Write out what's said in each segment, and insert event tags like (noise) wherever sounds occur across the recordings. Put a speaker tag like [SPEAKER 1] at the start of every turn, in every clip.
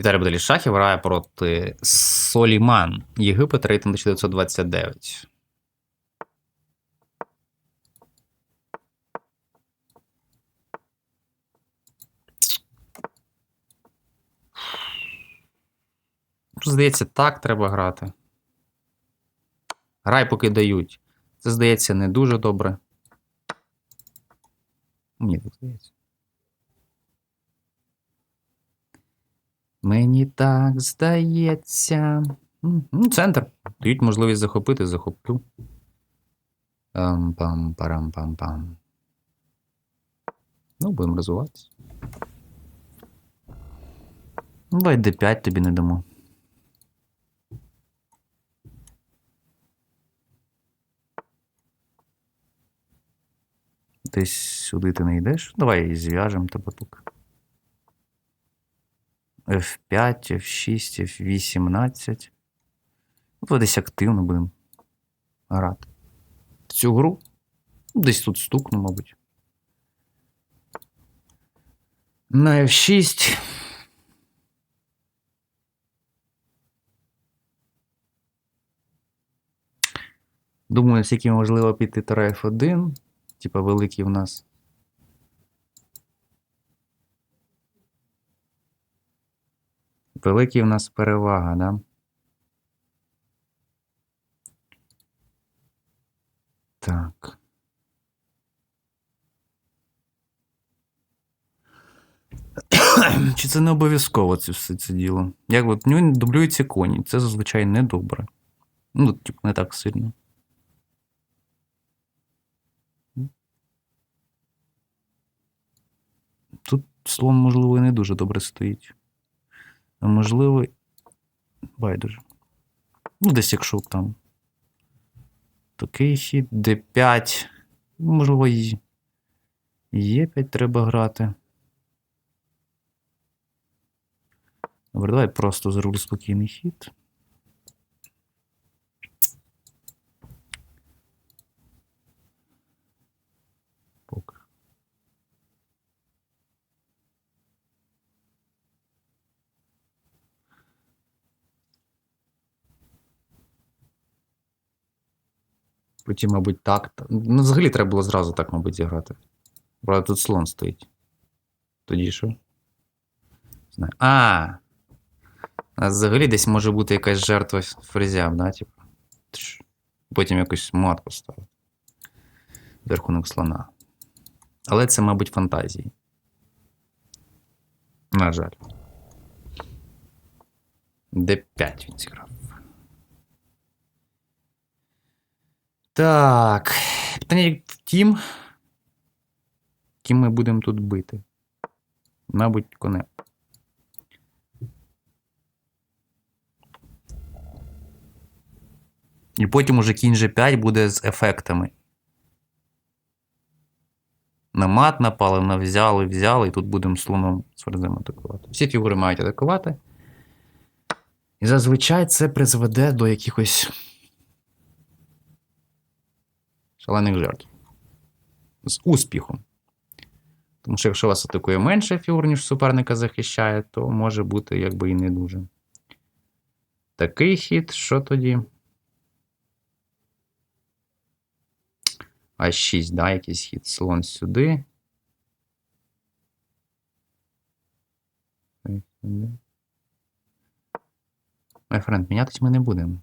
[SPEAKER 1] Віталій Баделі Шахів грає проти Соліман. Єгипет рейтинг 1929. Здається, так треба грати. Грай, поки дають. Це здається не дуже добре. Мені так здається. Мені так здається. Ну, центр. Дають можливість захопити, захоплю. пам парам пам пам Ну, будемо розвиватися. Ну, давай D5 тобі не дамо. Десь сюди ти не йдеш. Давай зв'яжемо тебе поки. F5, F6, F18. Ну, десь активно будемо грати. Цю гру. Десь тут стукну, мабуть. На F6. Думаю, скільки можливо піти Тара F1. Типа великий в нас. Великий в нас перевага, да? Так. Чи це не обов'язково це все це діло? Як от нього дублюються коні, це зазвичай не добре. Ну, типу, не так сильно. Тут слон, можливо, і не дуже добре стоїть. Можливо, байдуже. Ну, десь якщо там. Такий хід, d5. Ну, Можливо, і Е5 треба грати. Добре, давай просто зроблю спокійний хід. Потім, мабуть, так. Ну, взагалі треба було зразу так, мабуть, зіграти. Правда, тут слон стоїть. Тоді що? Знаю. А! А взагалі десь може бути якась жертва фрезям, да? Типу. Потім якусь мат поставити. За рахунок слона. Але це, мабуть, фантазії. На жаль. Д5 він зіграв. Так. Питання в тім. Ким ми будемо тут бити? Мабуть, конем. І потім уже кінь G5 буде з ефектами. На мат напали, на взяли, взяли, і тут будемо слоном з атакувати. Всі фігури мають атакувати. І зазвичай це призведе до якихось шалених жертв. З успіхом. Тому що якщо вас атакує менше фігур, ніж суперника захищає, то може бути якби і не дуже. Такий хід, що тоді? А6, да, якийсь хід. Слон сюди. Майфренд, мінятись ми не будемо.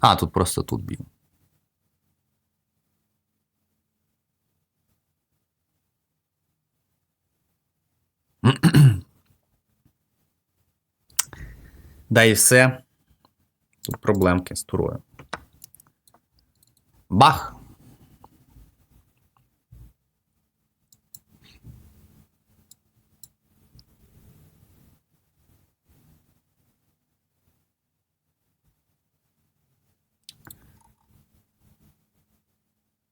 [SPEAKER 1] А, тут просто тут бів. (clears throat) Да і все. Тут проблемки з турою. Бах!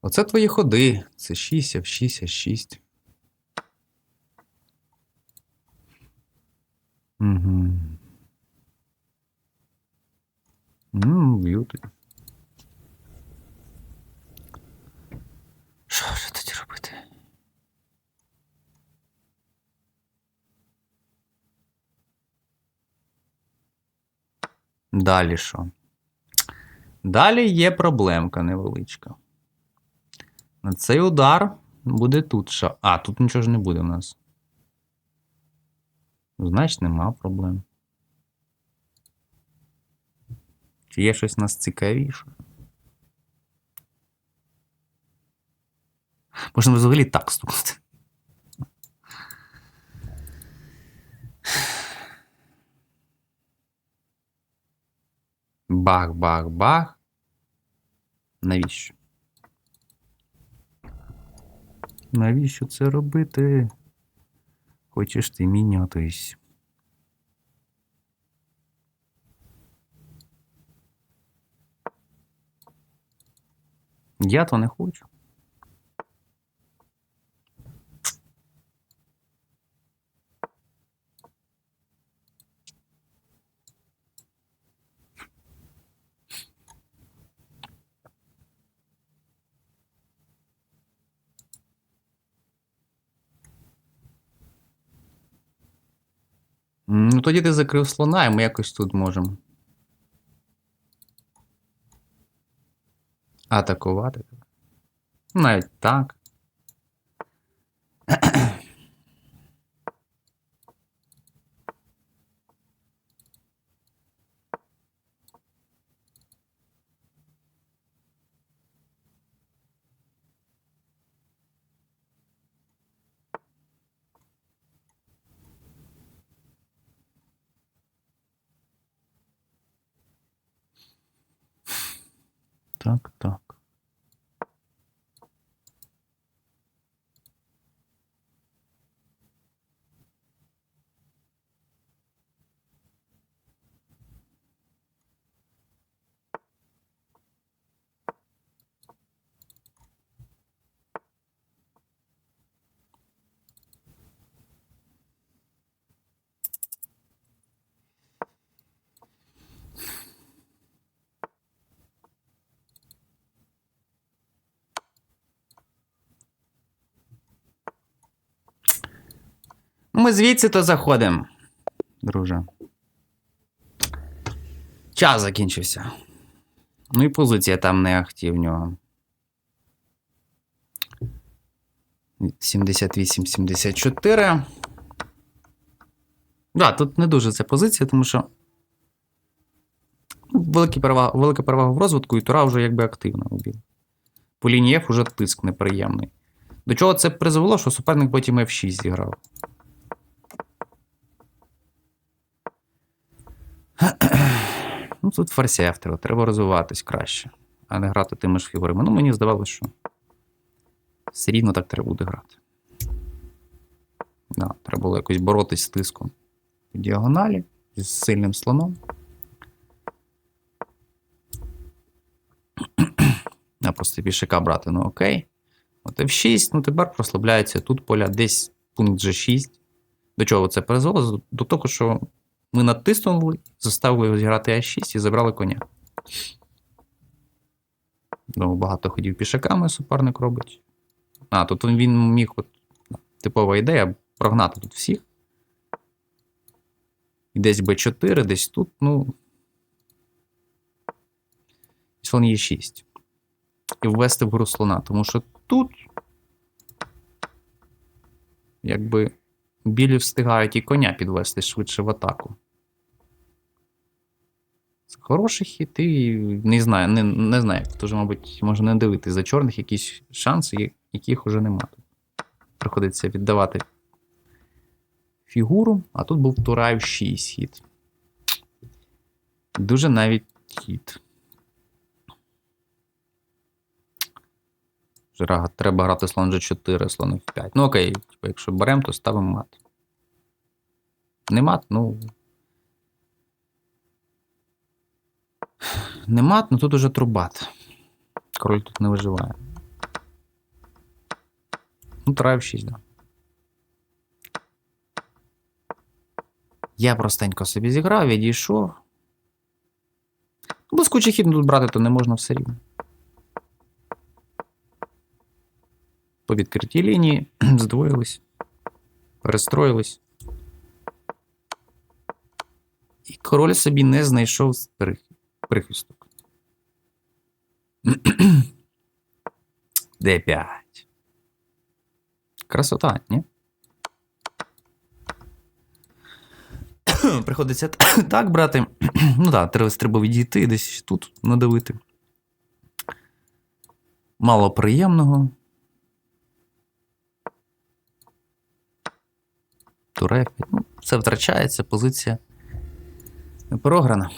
[SPEAKER 1] Оце твої ходи. Це 6, F6, F6. Угу. Ну, б'ю. Що ж тоді робити? Далі що? Далі є проблемка невеличка. Цей удар буде тут. Що? А, тут нічого ж не буде в нас. Значить, нема проблем. Чи є щось у нас цікавіше? Можна взагалі так стукнути. Бах, бах, бах. Навіщо? Навіщо це робити? Хочеш ти мінятись? Я то не хочу. Ну, тоді ти закрив слона, і ми якось тут можемо. Атакувати. Навіть так. Так, так. Ми звідси то заходимо, друже. Час закінчився. Ну і позиція там не в нього. 78-74. Да, тут не дуже ця позиція, тому що велика перевага, велика перевага в розвитку, і Тура вже якби активна у. По лінії F уже тиск неприємний. До чого це призвело, що суперник потім F6 зіграв. (clears throat) Ну, тут форсів треба, треба розвиватись краще, а не грати тими ж фігурами. Ну, мені здавалося, що все рівно так треба буде грати. Да, треба було якось боротись з тиском по діагоналі з сильним слоном. (clears throat) А просто пішака брати, ну окей. От F6, ну тепер прослабляється тут поля, десь пункт G6. До чого це призвело? До того, що ми натиснули, заставили зіграти А6 і забрали коня. Ну, багато ходів пішаками суперник робить. А, тут він міг, от, типова ідея, прогнати тут всіх. І десь Б4, десь тут, ну. Слон є 6. І ввести в гру слона, тому що тут. Якби білі встигають і коня підвести швидше в атаку. Це хороший хід, і не знаю, не, не знаю. Уже, мабуть, можна не дивитися за чорних якісь шанси, яких уже нема. Приходиться віддавати фігуру, а тут був Турай 6 хід. Дуже навіть хід. Треба грати слон G4, слон F5. Ну окей, типу, якщо беремо, то ставимо мат. Не мат, ну. Не мат, ну тут уже трубат. Король тут не виживає. Ну, трав 6, да. Я простенько собі зіграв, відійшов. Блискучий хід тут брати то не можна все рівно. По відкритій лінії (clears throat) здвоїлись, перестроїлись. І король собі не знайшов прих- прихисток. (clears throat) Д5. Красота, ні? (clears throat) Приходиться так брати. Ну так, треба, треба відійти, десь тут надавити. Мало приємного. Туре. Ну, Це втрачається, позиція програна.